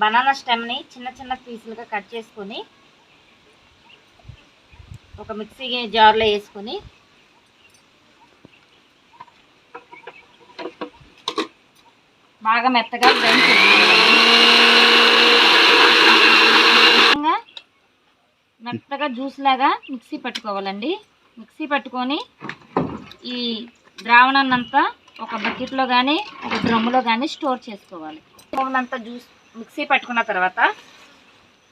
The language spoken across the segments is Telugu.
బనానా స్టెమ్ని చిన్న చిన్న పీసులుగా కట్ చేసుకొని ఒక మిక్సీ జార్లో వేసుకొని బాగా మెత్తగా గ్రైండ్ చేసుకోవాలి మెత్తగా జ్యూస్ లాగా మిక్సీ పట్టుకోవాలండి. మిక్సీ పట్టుకొని ఈ ద్రావణాన్ని అంతా ఒక బకెట్లో కానీ ఒక డ్రమ్ములో కానీ స్టోర్ చేసుకోవాలి. అంతా జ్యూస్ మిక్సీ పట్టుకున్న తర్వాత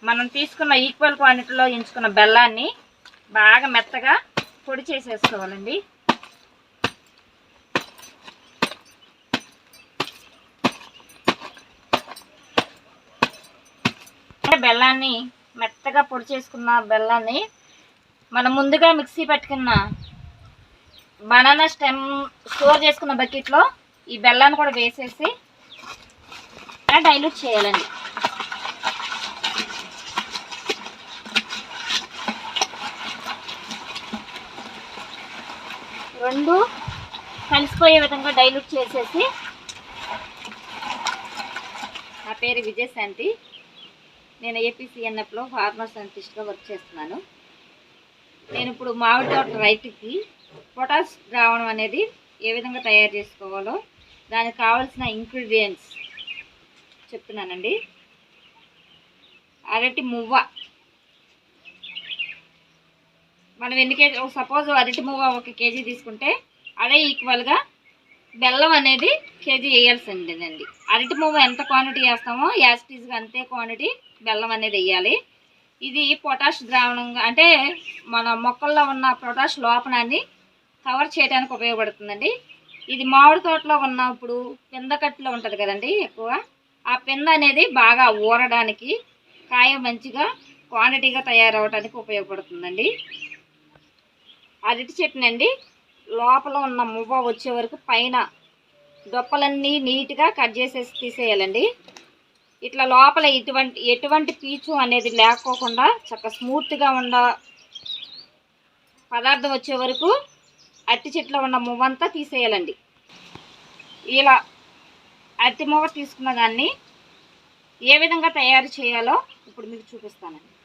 మనం తీసుకున్న ఈక్వల్ క్వాంటిటీలో ఎంచుకున్న బెల్లాన్ని బాగా మెత్తగా పొడి చేసేసుకోవాలండి. బెల్లాన్ని మెత్తగా పొడి చేసుకున్న బెల్లాన్ని మనం ముందుగా మిక్సీ పట్టుకున్న బనానా స్టెమ్ స్టోర్ చేసుకున్న బకెట్లో ఈ బెల్లాన్ని కూడా వేసేసి డైల్యూట్ చేయాలండి. రెండు కలిసిపోయే విధంగా డైల్యూట్ చేసేసి నా పేరు విజయశాంతి. నేను ఏపీసీఎన్ఎఫ్లో ఫార్మర్ సైంటిస్ట్గా వర్క్ చేస్తున్నాను. నేను ఇప్పుడు మామిడి తోట రైతుకి పొటాష్ ద్రావణం అనేది ఏ విధంగా తయారు చేసుకోవాలో దానికి కావాల్సిన ఇంగ్రీడియంట్స్ చెప్తున్నానండి. అరటి మువ్వ. మనం ఎన్ని కేజీ సపోజ్ అరటి మువ్వ ఒక కేజీ తీసుకుంటే అదే ఈక్వల్గా బెల్లం అనేది కేజీ వేయాల్సిందేనండి. అరటి మువ్వ ఎంత క్వాంటిటీ వేస్తామో యాసిటీస్గా అంతే క్వాంటిటీ బెల్లం అనేది వేయాలి. ఇది పొటాష్ ద్రావణంగా అంటే మన మొక్కల్లో ఉన్న పొటాష్ లోపనాన్ని కవర్ చేయడానికి ఉపయోగపడుతుందండి. ఇది మామిడి తోటలో ఉన్నప్పుడు పిందకట్టులో ఉంటుంది కదండి ఎక్కువ. ఆ పింద అనేది బాగా ఊరడానికి కాయ మంచిగా క్వాంటిటీగా తయారవడానికి ఉపయోగపడుతుందండి. అరటి చెట్టుని అండి లోపల ఉన్న మువ్వ వచ్చే వరకు పైన దొప్పలన్నీ నీట్గా కట్ చేసేసి తీసేయాలండి. ఇట్లా లోపల ఇటువంటి ఎటువంటి పీచు అనేది లేకోకుండా చక్క స్మూత్గా ఉన్న పదార్థం వచ్చే వరకు అరటి చెట్లో ఉన్న మువ్వంతా తీసేయాలండి. ఇలా అరటి మూగ తీసుకున్న దాన్ని ఏ విధంగా తయారు చేయాలో ఇప్పుడు మీకు చూపిస్తానండి.